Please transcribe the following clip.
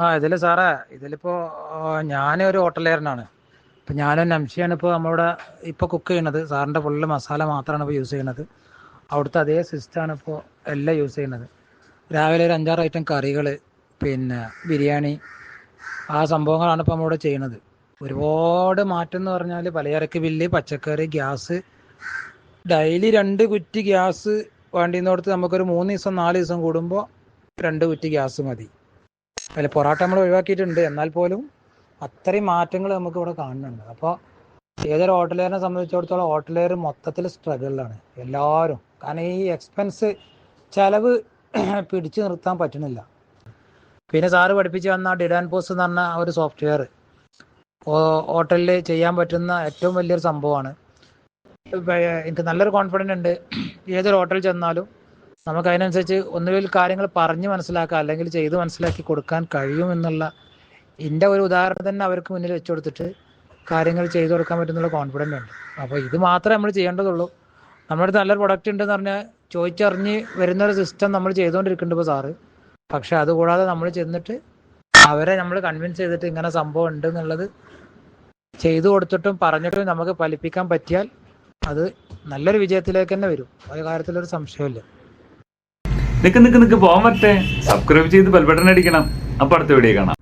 ആ ഇതിൽ സാറേ ഇതിലിപ്പോൾ ഞാനൊരു ഹോട്ടലുകാരനാണ്. ഇപ്പം ഞാനും നംഷിയാണ് ഇപ്പോൾ നമ്മളിവിടെ ഇപ്പോൾ കുക്ക് ചെയ്യണത് സാറിന്റെ ഫുള്ള് മസാല മാത്രമാണ് ഇപ്പോൾ യൂസ് ചെയ്യണത് അവിടുത്തെ അതേ സിസ്റ്റമാണ് ഇപ്പോൾ എല്ലാം യൂസ് ചെയ്യുന്നത്. രാവിലെ ഒരു അഞ്ചാറ് ഐറ്റം കറികൾ പിന്നെ ബിരിയാണി ആ സംഭവങ്ങളാണ് ഇപ്പോൾ നമ്മളിവിടെ ചെയ്യണത് ഒരുപാട് മാറ്റം എന്ന് പറഞ്ഞാൽ പലചരക്ക് ബില്ല് പച്ചക്കറി ഗ്യാസ്. ഡെയിലി രണ്ട് കുറ്റി ഗ്യാസ് വേണ്ടിയെന്നോടത്ത് നമുക്കൊരു മൂന്ന് ദിവസം നാല് ദിവസം കൂടുമ്പോൾ രണ്ട് കുറ്റി ഗ്യാസ് മതി. അതിൽ പൊറാട്ട നമ്മൾ ഒഴിവാക്കിയിട്ടുണ്ട്. എന്നാൽ പോലും അത്രയും മാറ്റങ്ങൾ നമുക്ക് ഇവിടെ കാണുന്നുണ്ട്. അപ്പോൾ ഏതൊരു ഹോട്ടലുകാരനെ സംബന്ധിച്ചിടത്തോളം ഹോട്ടലുകാർ മൊത്തത്തിൽ സ്ട്രഗിളിലാണ് എല്ലാവരും. കാരണം ഈ എക്സ്പെൻസ് ചെലവ് പിടിച്ചു നിർത്താൻ പറ്റുന്നില്ല പിന്നെ സാറ് പഠിപ്പിച്ച് വന്ന ഡിഡാൻ പോസ്റ്റ് എന്ന് പറഞ്ഞ ഒരു സോഫ്റ്റ്വെയർ ഹോട്ടലിൽ ചെയ്യാൻ പറ്റുന്ന ഏറ്റവും വലിയൊരു സംഭവമാണ്. എനിക്ക് നല്ലൊരു കോൺഫിഡന്റ് ഉണ്ട്. ഏതൊരു ഹോട്ടലിൽ ചെന്നാലും നമുക്ക് അതിനനുസരിച്ച് ഒന്നുകിൽ കാര്യങ്ങൾ പറഞ്ഞു മനസ്സിലാക്കാം അല്ലെങ്കിൽ ചെയ്ത് മനസ്സിലാക്കി കൊടുക്കാൻ കഴിയുമെന്നുള്ള എന്റെ ഒരു ഉദാഹരണം തന്നെ അവർക്ക് മുന്നിൽ വെച്ചു കൊടുത്തിട്ട് കാര്യങ്ങൾ ചെയ്തു കൊടുക്കാൻ പറ്റുന്നുള്ള കോൺഫിഡന്റ് ഉണ്ട്. അപ്പോൾ ഇത് മാത്രമേ നമ്മൾ ചെയ്യേണ്ടതുള്ളൂ. നമ്മുടെ നല്ലൊരു പ്രൊഡക്റ്റ് ഉണ്ടെന്ന് പറഞ്ഞാൽ ചോദിച്ചറിഞ്ഞ് വരുന്നൊരു സിസ്റ്റം നമ്മൾ ചെയ്തുകൊണ്ടിരിക്കുന്നുണ്ട് ഇപ്പോൾ സാറ്. പക്ഷെ അതുകൂടാതെ നമ്മൾ ചെന്നിട്ട് അവരെ നമ്മൾ കൺവിൻസ് ചെയ്തിട്ട് ഇങ്ങനെ സംഭവം ഉണ്ട് എന്നുള്ളത് ചെയ്തു കൊടുത്തിട്ടും പറഞ്ഞിട്ടും നമുക്ക് ഫലിപ്പിക്കാൻ പറ്റിയാൽ അത് നല്ലൊരു വിജയത്തിലേക്ക് തന്നെ വരും. ഒരു കാര്യത്തിലൊരു സംശയമില്ല നിക്ക് നിക്ക് നിക്ക് പോകാൻ പറ്റേ. സബ്സ്ക്രൈബ് ചെയ്ത് ബെൽബട്ടൺ അടിക്കണം. അപ്പൊ അടുത്ത വീഡിയോ കാണാം.